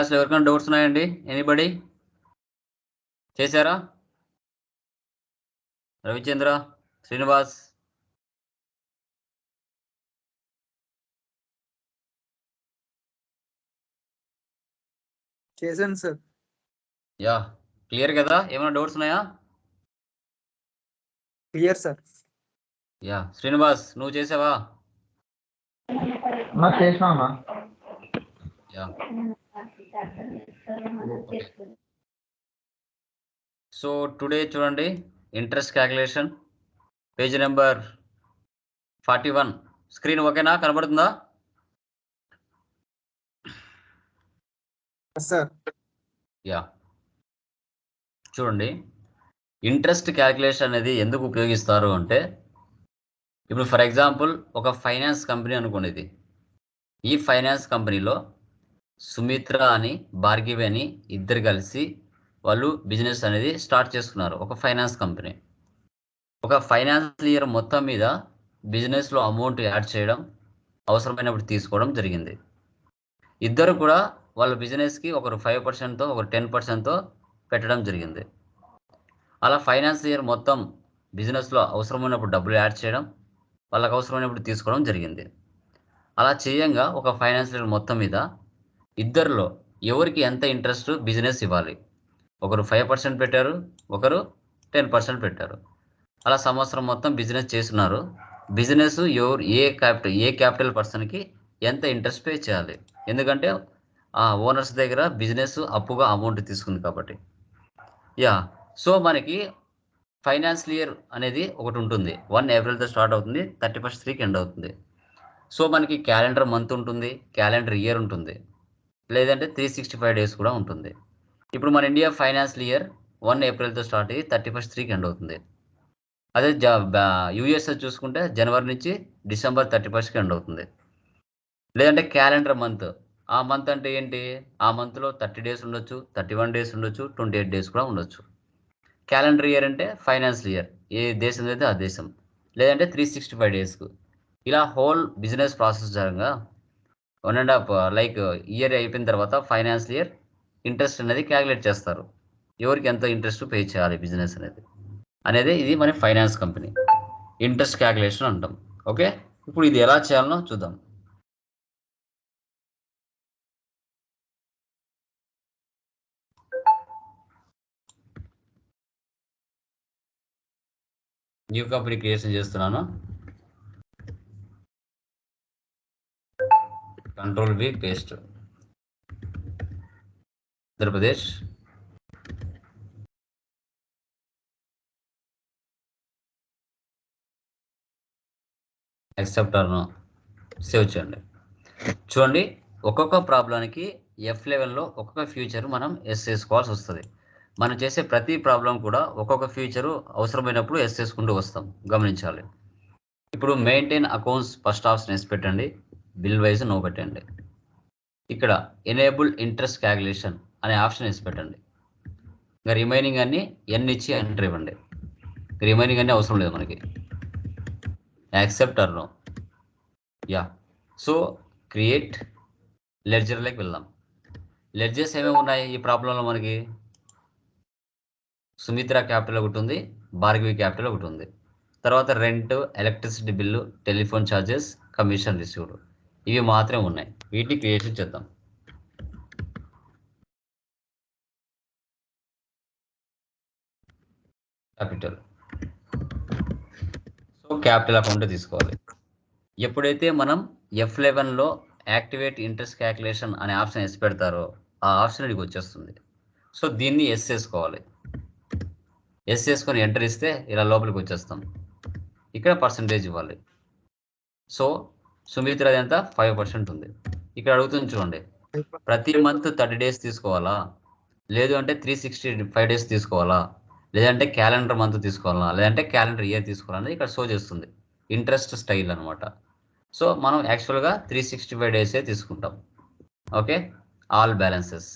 అసలు ఎవరికైనా డౌట్స్ ఉన్నాయండి? ఎనీబడి చేశారా? రవిచంద్ర శ్రీనివాస్. చేశాను సార్. యా క్లియర్ కదా? ఏమైనా డౌట్స్ ఉన్నాయా? Clear sir. యా శ్రీనివాస్ నువ్వు చేసావా? సో టుడే చూడండి interest calculation page number forty one screen okay? కనబడుతుందా? సార్ యా చూడండి ఇంట్రెస్ట్ క్యాలిక్యులేషన్ అనేది ఎందుకు ఉపయోగిస్తారు అంటే ఇప్పుడు ఫర్ ఎగ్జాంపుల్ ఒక ఫైనాన్స్ కంపెనీ అనుకోండి ఇది. ఈ ఫైనాన్స్ కంపెనీలో సుమిత్ర అని భార్గవి అని ఇద్దరు కలిసి వాళ్ళు బిజినెస్ అనేది స్టార్ట్ చేసుకున్నారు. ఒక ఫైనాన్స్ కంపెనీ. ఒక ఫైనాన్షియర్ ఇయర్ మొత్తం మీద బిజినెస్లో అమౌంట్ యాడ్ చేయడం అవసరమైనప్పుడు తీసుకోవడం జరిగింది. ఇద్దరు కూడా వాళ్ళ బిజినెస్కి ఒకరు ఫైవ్ పర్సెంట్తో ఒకరు టెన్ పర్సెంట్తో పెట్టడం జరిగింది. అలా ఫైనాన్స్ ఇయర్ మొత్తం బిజినెస్లో అవసరమైనప్పుడు డబ్బులు యాడ్ చేయడం వాళ్ళకి అవసరమైనప్పుడు తీసుకోవడం జరిగింది. అలా చేయంగా ఒక ఫైనాన్స్ ఇయర్ మొత్తం మీద ఇద్దరిలో ఎవరికి ఎంత ఇంట్రెస్ట్ బిజినెస్ ఇవ్వాలి? ఒకరు ఫైవ్ పర్సెంట్ పెట్టారు ఒకరు టెన్ పర్సెంట్ పెట్టారు. అలా సంవత్సరం మొత్తం బిజినెస్ చేస్తున్నారు. బిజినెస్ ఎవరు ఏ క్యాపిటల్ ఏ క్యాపిటల్ పర్సన్కి ఎంత ఇంట్రెస్ట్ పే చేయాలి? ఎందుకంటే ఆ ఓనర్స్ దగ్గర బిజినెస్ అప్పుగా అమౌంట్ తీసుకుంది కాబట్టి. యా సో మనకి ఫైనాన్షియల్ ఇయర్ అనేది ఒకటి ఉంటుంది. వన్ ఏప్రిల్తో స్టార్ట్ అవుతుంది థర్టీ ఫస్ట్ త్రీకి ఎండ్ అవుతుంది. సో మనకి క్యాలెండర్ మంత్ ఉంటుంది క్యాలెండర్ ఇయర్ ఉంటుంది. లేదంటే త్రీ సిక్స్టీ ఫైవ్ డేస్ కూడా ఉంటుంది. ఇప్పుడు మన ఇండియా ఫైనాన్షియల్ ఇయర్ వన్ ఏప్రిల్తో స్టార్ట్ అయ్యి థర్టీ ఫస్ట్ త్రీకి ఎండ్ అవుతుంది. అదే యూఎస్ చూసుకుంటే జనవరి నుంచి డిసెంబర్ థర్టీ ఫస్ట్కి ఎండ్ అవుతుంది. లేదంటే క్యాలెండర్ మంత్ ఆ మంత్ అంటే ఏంటి? ఆ మంత్లో థర్టీ డేస్ ఉండొచ్చు థర్టీ వన్ డేస్ ఉండొచ్చు ట్వంటీ ఎయిట్ డేస్ కూడా ఉండొచ్చు. క్యాలెండర్ ఇయర్ అంటే ఫైనాన్షియల్ ఇయర్ ఏ దేశం అయితే ఆ దేశం. లేదంటే త్రీ సిక్స్టీ ఫైవ్ డేస్కు ఇలా whole business process జరగగా one and half like year అయిపోయిన తర్వాత ఫైనాన్షియల్ ఇయర్ ఇంట్రెస్ట్ అనేది క్యాలిక్యులేట్ చేస్తారు. ఎవరికి ఎంత ఇంట్రెస్ట్ పే చేయాలి బిజినెస్ అనేది. అనేది ఇది మన ఫైనాన్స్ కంపెనీ. ఇంట్రెస్ట్ క్యాలిక్యులేషన్ అంటాం. ఓకే? ఇప్పుడు ఇది ఎలా చేయాలనో చూద్దాం. న్యూ కంపెనీ క్రియేషన్ చేస్తున్నాను. Control V paste Andhra Pradesh accept అను సేవ్ చేయండి. చూడండి ఒక్కొక్క ప్రాబ్లంకి ఎఫ్ లెవెల్లో ఒక్కొక్క ఫ్యూచర్ మనం ఎస్ చేసుకోవాల్సి వస్తుంది. మనం చేసే ప్రతి ప్రాబ్లం కూడా ఒక్కొక్క ఫ్యూచరు అవసరమైనప్పుడు ఎస్ చేసుకుంటూ వస్తాం. గమనించాలి. ఇప్పుడు maintain accounts first option yes పెట్టండి. బిల్ వైజ్ నో పెట్టండి. ఇక్కడ ఎనేబుల్ ఇంట్రెస్ట్ క్యాలిక్యులేషన్ అనే ఆప్షన్ వేసి పెట్టండి. ఇంకా రిమైనింగ్ అన్ని ఎన్ ఇచ్చి ఎంటర్ ఇవ్వండి. రిమైనింగ్ అన్ని అవసరం లేదు మనకి. Accept or no yeah so create లెడ్జర్లోకి వెళ్దాం. లెడ్జర్స్ ఏమేమి ఉన్నాయి ఈ ప్రాబ్లంలో మనకి? సుమిత్ర క్యాపిటల్ ఒకటి ఉంది భార్గవి క్యాపిటల్ ఒకటి ఉంది. తర్వాత rent electricity bill telephone charges commission received ఇవి మాత్రమే ఉన్నాయి. వీటిని క్రియేషన్ చేద్దాం. క్యాపిటల్ సో క్యాపిటల్ అకౌంట్ తీసుకోవాలి. ఎప్పుడైతే మనం ఎఫ్ లెవెన్లో యాక్టివేట్ ఇంట్రెస్ట్ క్యాలిక్యులేషన్ అనే ఆప్షన్ ఎస్ పెడతారో ఆ ఆప్షన్ ఇక్కడికి వచ్చేస్తుంది. సో దీన్ని ఎస్ చేసుకోవాలి. ఎస్ చేసుకొని ఎంటర్ ఇస్తే ఇలా లోపలికి వచ్చేస్తాం. ఇక్కడ పర్సంటేజ్ ఇవ్వాలి. సో సుమిత్రది ఎంత? ఫైవ్ పర్సెంట్ ఉంది. ఇక్కడ అడుగుతుంది చూడండి. ప్రతి మంత్ థర్టీ డేస్ తీసుకోవాలా? లేదు అంటే త్రీ సిక్స్టీ ఫైవ్ డేస్ తీసుకోవాలా? లేదంటే క్యాలెండర్ మంత్ తీసుకోవాలా? లేదంటే క్యాలెండర్ ఇయర్ తీసుకోవాలనేది ఇక్కడ షో చేస్తుంది. ఇంట్రెస్ట్ స్టైల్ అనమాట సో మనం యాక్చువల్గా త్రీ సిక్స్టీ ఫైవ్ డేసే తీసుకుంటాం. ఓకే ఆల్ బ్యాలెన్సెస్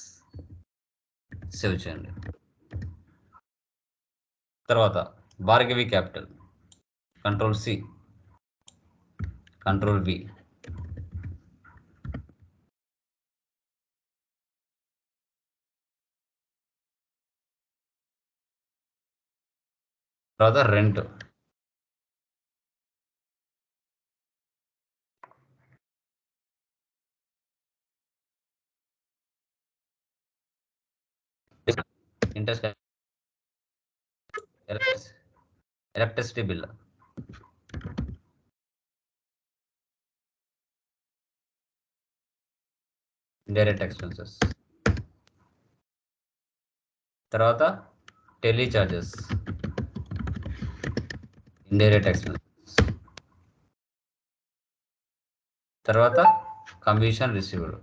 సేవ్ చేయండి. తర్వాత Bhargavi capital control C control V. rather rent. Interest. Electricity bill. Indirect expenses తర్వాత టెలీ చార్జెస్ ఇండైరెక్ట్ ఎక్స్పెన్సెస్ తర్వాత commission received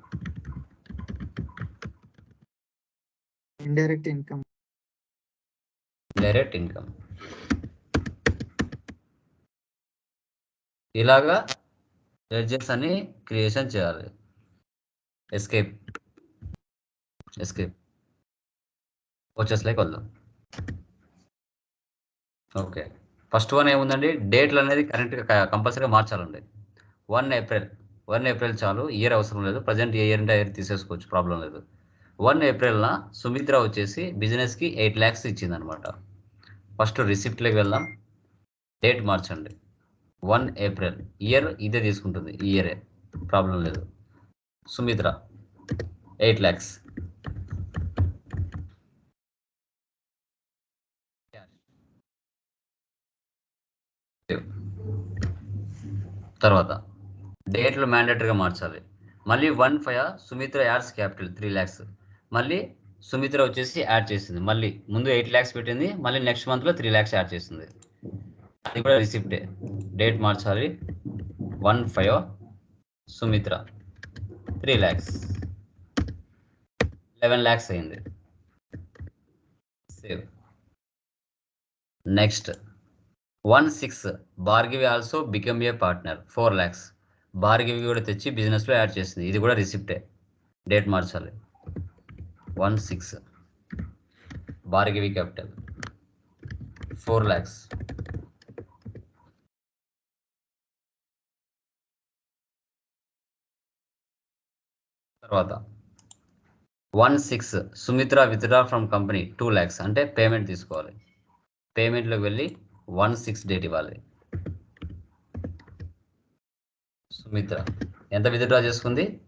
indirect income direct income ఇలాగా judges అని creation చేయాలి. Escape escape like వద్దాం okay first one ఏముందండి? డేట్లు అనేది కరెక్ట్గా కంపల్సరీగా మార్చాలండి. వన్ ఏప్రిల్ వన్ ఏప్రిల్ చాలు. ఇయర్ అవసరం లేదు. ప్రజెంట్ ఏ ఇయర్ అంటే ఇయర్ తీసేసుకోవచ్చు. ప్రాబ్లం లేదు. వన్ ఏప్రిల్న సుమిత్ర వచ్చేసి బిజినెస్కి ఎయిట్ ల్యాక్స్ ఇచ్చిందనమాట ఫస్ట్ రిసిప్ట్లోకి వెళ్దాం. డేట్ మార్చండి. వన్ ఏప్రిల్ ఇయర్ ఇదే తీసుకుంటుంది. ఈ ఇయరే ప్రాబ్లం లేదు. సుమిత్ర. ఎయిట్ ల్యాక్స్ తర్వాత డేట్లు మ్యాండేటరీగా మార్చాలి. మళ్ళీ one five Sumitra adds capital three lakhs మళ్ళీ సుమిత్ర వచ్చేసి యాడ్ చేసింది. మళ్ళీ ముందు ఎయిట్ ల్యాక్స్ పెట్టింది. మళ్ళీ నెక్స్ట్ మంత్లో త్రీ ల్యాక్స్ యాడ్ చేసింది. అది కూడా రిసిప్టే డేట్ మార్చాలి. One five Sumitra. Three lakhs. Eleven lakhs అయింది. Save next one six Bhargavi also become a partner four lakhs Bhargavi కూడా తెచ్చి బిజినెస్లో యాడ్ చేసింది. ఇది కూడా రిసిప్టే డేట్ మార్చాలి. One six Bhargavi capital four lakhs తర్వాత one six Sumitra withdraw from company two lakhs. అంటే పేమెంట్ తీసుకోవాలి. పేమెంట్లోకి వెళ్ళి వన్ సిక్స్ డేట్ ఇవ్వాలి. సుమిత్ర ఎంత విత్డ్రా చేసుకుంది?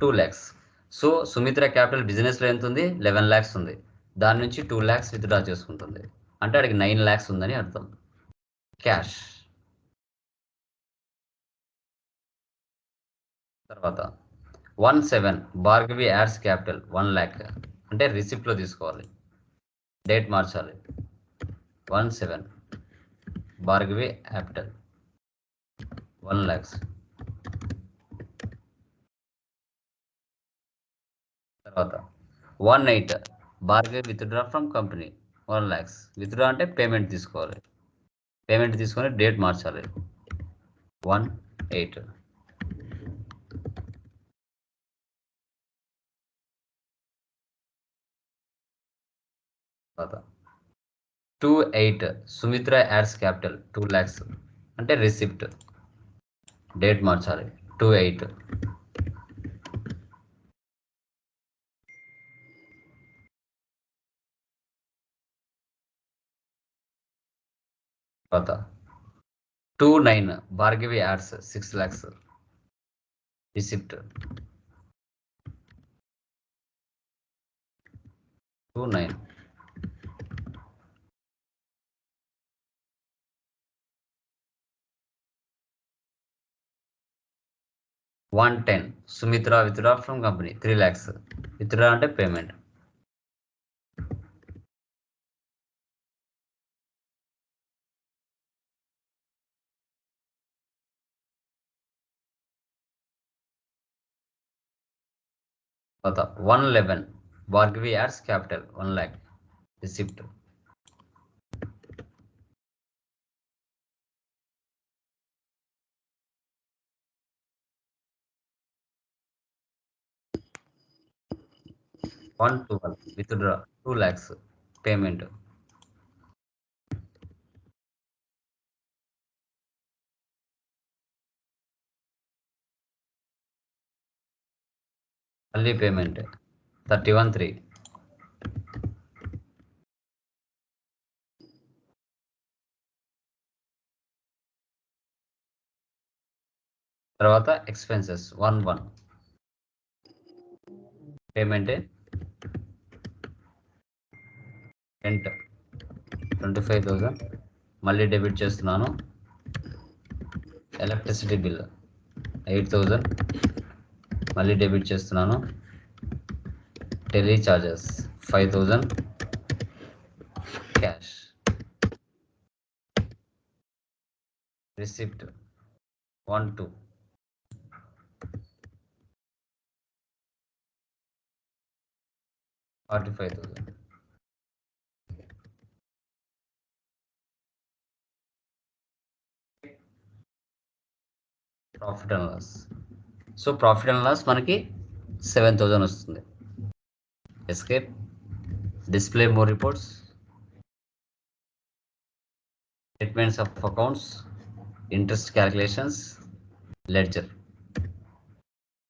Two lakhs. So Sumitra capital బిజినెస్లో ఎంత ఉంది? లెవెన్ ల్యాక్స్ ఉంది. దాని నుంచి టూ ల్యాక్స్ విత్డ్రా చేసుకుంటుంది. అంటే అడిగి నైన్ ల్యాక్స్ ఉందని అర్థం. క్యాష్. తర్వాత one seven Bhargavi adds capital one lakh. అంటే రిసిప్ట్లో తీసుకోవాలి. డేట్ మార్చాలి. One seven Bhargavi capital one lakhs. తర్వాత one eight Bhargavi withdraw from company one lakhs. Withdraw అంటే పేమెంట్ తీసుకోవాలి. పేమెంట్ తీసుకొని డేట్ మార్చాలి. వన్ ఎయిట్ తర్వాత two eight Sumitra adds capital two lakhs. అంటే రిసిప్ట్. డేట్ మార్చాలి. Two eight. తర్వాత two nine Bhargavi adds six lakhs. Receipt. Two nine. One ten. Sumitra withdraw from company. Three lakhs. Withdraw అంటే payment. తర్వాత one eleven. Bhargavi adds capital. One lakh. Receipt. One twelve withdraw two lakhs payment. మళ్ళీ payment thirty one three. తర్వాత expenses one one. పేమెంటే? Rent twenty five thousand మళ్ళీ debit చేస్తున్నాను. Electricity bill eight thousand మళ్ళీ debit చేస్తున్నాను. Tele charges five thousand cash receipt one two forty five thousand profit and loss so profit and loss మనకి seven thousand వస్తుంది. Escape display more reports statements of accounts interest calculations ledger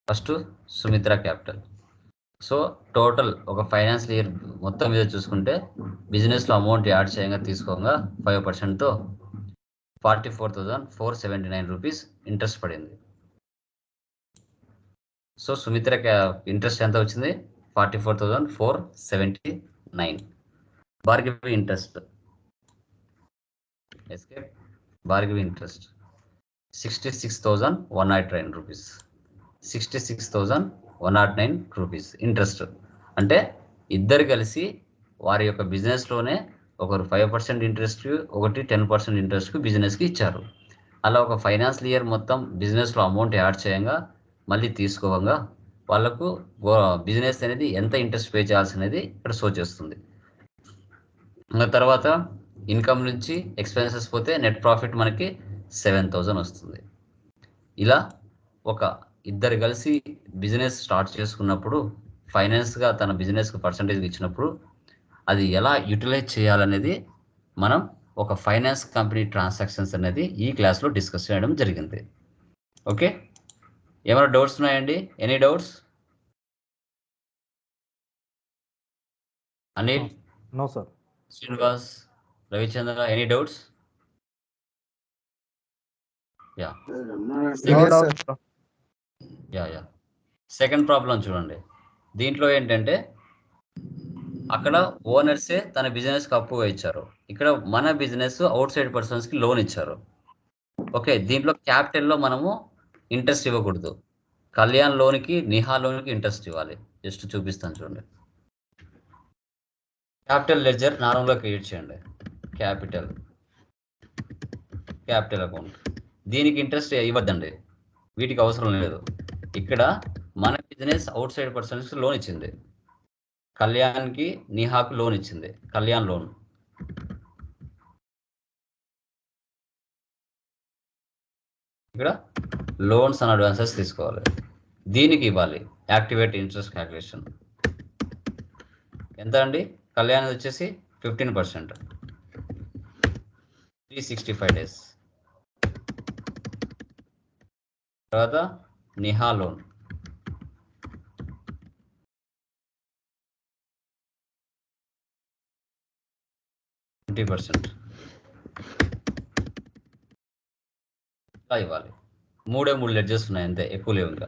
first Sumitra capital so total ఒక financial year మొత్తం మీద చూసుకుంటే బిజినెస్లో amount add చేయంగా తీసుకోగా five పర్సెంట్తో forty four thousand four seventy nine rupees interest పడింది. సో సుమిత్ర ఇంట్రెస్ట్ ఎంత వచ్చింది? Forty four thousand four seventy nine. Bhargavi interest. Escape Bhargavi interest. Sixty six thousand one not nine rupees. Sixty six thousand one not nine rupees interest. అంటే ఇద్దరు కలిసి వారి యొక్క బిజినెస్లోనే ఒకరు ఫైవ్ పర్సెంట్ ఇంట్రెస్ట్ ఒకటి టెన్ పర్సెంట్ ఇంట్రెస్ట్కి బిజినెస్కి ఇచ్చారు. అలా ఒక ఫైనాన్షియల్ ఇయర్ మొత్తం బిజినెస్లో అమౌంట్ యాడ్ చేయంగా మళ్ళీ తీసుకోవంగా వాళ్ళకు బిజినెస్ అనేది ఎంత ఇంట్రెస్ట్ పే చేయాల్సి అనేది ఇక్కడ షో చేస్తుంది. ఇంకా తర్వాత ఇన్కమ్ నుంచి ఎక్స్పెన్సెస్ పోతే నెట్ ప్రాఫిట్ మనకి సెవెన్ థౌజండ్ వస్తుంది. ఇలా ఒక ఇద్దరు కలిసి బిజినెస్ స్టార్ట్ చేసుకున్నప్పుడు ఫైనాన్స్గా తన బిజినెస్కి పర్సంటేజ్ ఇచ్చినప్పుడు అది ఎలా యూటిలైజ్ చేయాలనేది మనం ఒక ఫైనాన్స్ కంపెనీ ట్రాన్సాక్షన్స్ అనేది ఈ క్లాస్లో డిస్కస్ చేయడం జరిగింది. ఓకే? ఏమైనా డౌట్స్ ఉన్నాయండి? Any doubts? Anil? No sir. Srinivas? Ravichandra? Any doubts? Yeah. Yeah yeah. Second problem చూడండి. దీంట్లో ఏంటంటే అక్కడ ఓనర్సే తన బిజినెస్కి అప్పుగా ఇచ్చారు. ఇక్కడ మన బిజినెస్ అవుట్ సైడ్ పర్సన్స్కి లోన్ ఇచ్చారు. ఓకే దీంట్లో క్యాపిటల్లో మనము ఇంట్రెస్ట్ ఇవ్వకూడదు. కళ్యాణ్ లోన్కి నిహా లోన్కి ఇంట్రెస్ట్ ఇవ్వాలి. జస్ట్ చూపిస్తాను చూడండి. క్యాపిటల్ లెడ్జర్ నార్మల్గా క్రియేట్ చేయండి. క్యాపిటల్ క్యాపిటల్ అకౌంట్ దీనికి ఇంట్రెస్ట్ ఇవ్వద్దండి. వీటికి అవసరం లేదు. ఇక్కడ మన business outside persons loan ఇచ్చింది. కళ్యాణ్కి నిహాకు లోన్ ఇచ్చింది కళ్యాణ్ లోన్. ఇక్కడ లోన్స్ అండ్ అడ్వాన్సెస్ తీసుకోవాలి. దీనికి ఇవ్వాలి యాక్టివేట్ ఇంట్రెస్ట్ క్యాల్కులేషన్. ఎంత అండి? కళ్యాణ్ వచ్చేసి fifteen percent. Three sixty five days. తర్వాత నిహా లోన్. Twenty percent. ఇలా ఇవ్వాలి. మూడే మూడు లెడ్జెస్ ఉన్నాయి అంతే ఎక్కువ లేవు ఇంకా.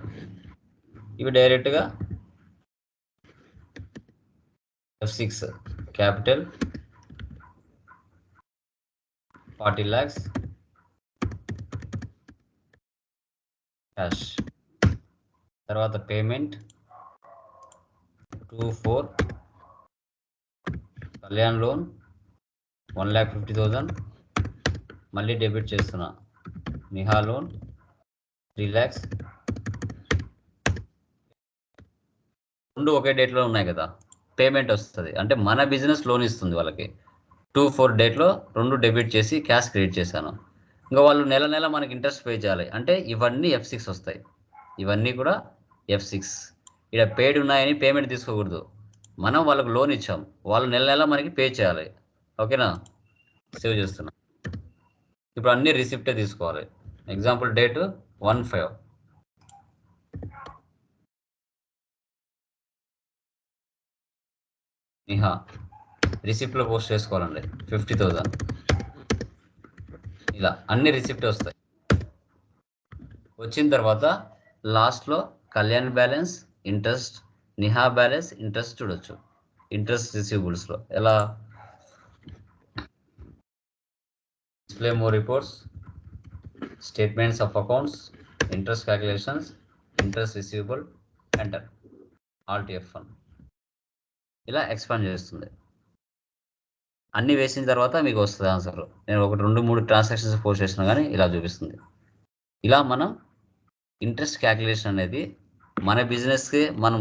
ఇవి డైరెక్ట్గా F six capital forty lakhs cash తర్వాత payment two four Kalyan loan one lakh fifty thousand మళ్ళీ డెబిట్ చేస్తున్నా. Niha loan three lakhs. రెండు ఒకే డేట్లో ఉన్నాయి కదా. పేమెంట్ వస్తుంది. అంటే మన బిజినెస్ లోన్ ఇస్తుంది వాళ్ళకి. టూ ఫోర్ డేట్లో రెండు డెబిట్ చేసి క్యాష్ క్రియేట్ చేశాను. ఇంకా వాళ్ళు నెల నెల మనకి ఇంట్రెస్ట్ పే చేయాలి. అంటే ఇవన్నీ ఎఫ్ సిక్స్ వస్తాయి. ఇవన్నీ కూడా ఎఫ్ సిక్స్. ఇక్కడ పేడ్ ఉన్నాయని పేమెంట్ తీసుకోకూడదు. మనం వాళ్ళకు లోన్ ఇచ్చాం. వాళ్ళు నెల నెల మనకి పే చేయాలి. ఓకేనా? సేవ్ చేస్తున్నా. ఇప్పుడు అన్ని రిసిప్టే తీసుకోవాలి. Example date one five. Niha రిసిప్ట్లో పోస్ట్ చేసుకోవాలండి. Fifty thousand. ఇలా అన్ని రిసిప్ట్ వస్తాయి. వచ్చిన తర్వాత లాస్ట్లో Kalyan balance interest Niha balance interest చూడొచ్చు. ఇంట్రెస్ట్ రిసీవబుల్స్లో. ఎలా? Display more reports statements of accounts interest calculations interest receivable enter alt F one ఇలా ఎక్స్పాండ్ చేస్తుంది. అన్ని వేసిన తర్వాత మీకు వస్తుంది ఆన్సర్ నేను ఒక రెండు మూడు ట్రాన్సాక్షన్స్ పోస్ట్ చేసినా కానీ ఇలా చూపిస్తుంది. ఇలా మనం ఇంట్రెస్ట్ క్యాలిక్యులేషన్ అనేది మన బిజినెస్కి మనం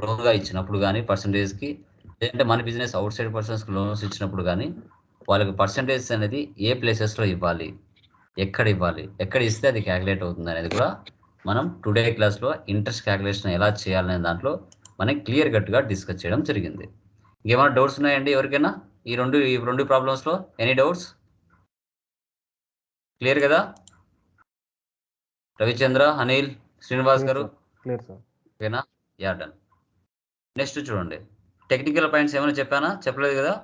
లోన్గా ఇచ్చినప్పుడు కానీ పర్సంటేజ్కి లేదంటే మన బిజినెస్ అవుట్ సైడ్ పర్సన్స్కి లోన్స్ ఇచ్చినప్పుడు కానీ వాళ్ళకి పర్సంటేజ్ అనేది ఏ ప్లేసెస్లో ఇవ్వాలి? ఎక్కడ ఇవ్వాలి? ఎక్కడ ఇస్తే అది క్యాలిక్యులేట్ అవుతుంది అనేది కూడా మనం టుడే క్లాస్లో ఇంట్రెస్ట్ క్యాలిక్యులేషన్ ఎలా చేయాలనే దాంట్లో మనం క్లియర్ కట్గా డిస్కస్ చేయడం జరిగింది. ఇంకేమైనా డౌట్స్ ఉన్నాయండి ఎవరికైనా? ఈ రెండు ఈ రెండు ప్రాబ్లమ్స్లో ఎనీ డౌట్స్ క్లియర్ కదా? రవిచంద్ర అనిల్ శ్రీనివాస్ గారు? క్లియర్ సార్ ఓకేనా? యా డన్ నెక్స్ట్ చూడండి. టెక్నికల్ పాయింట్స్ ఏమైనా చెప్పానా? చెప్పలేదు కదా?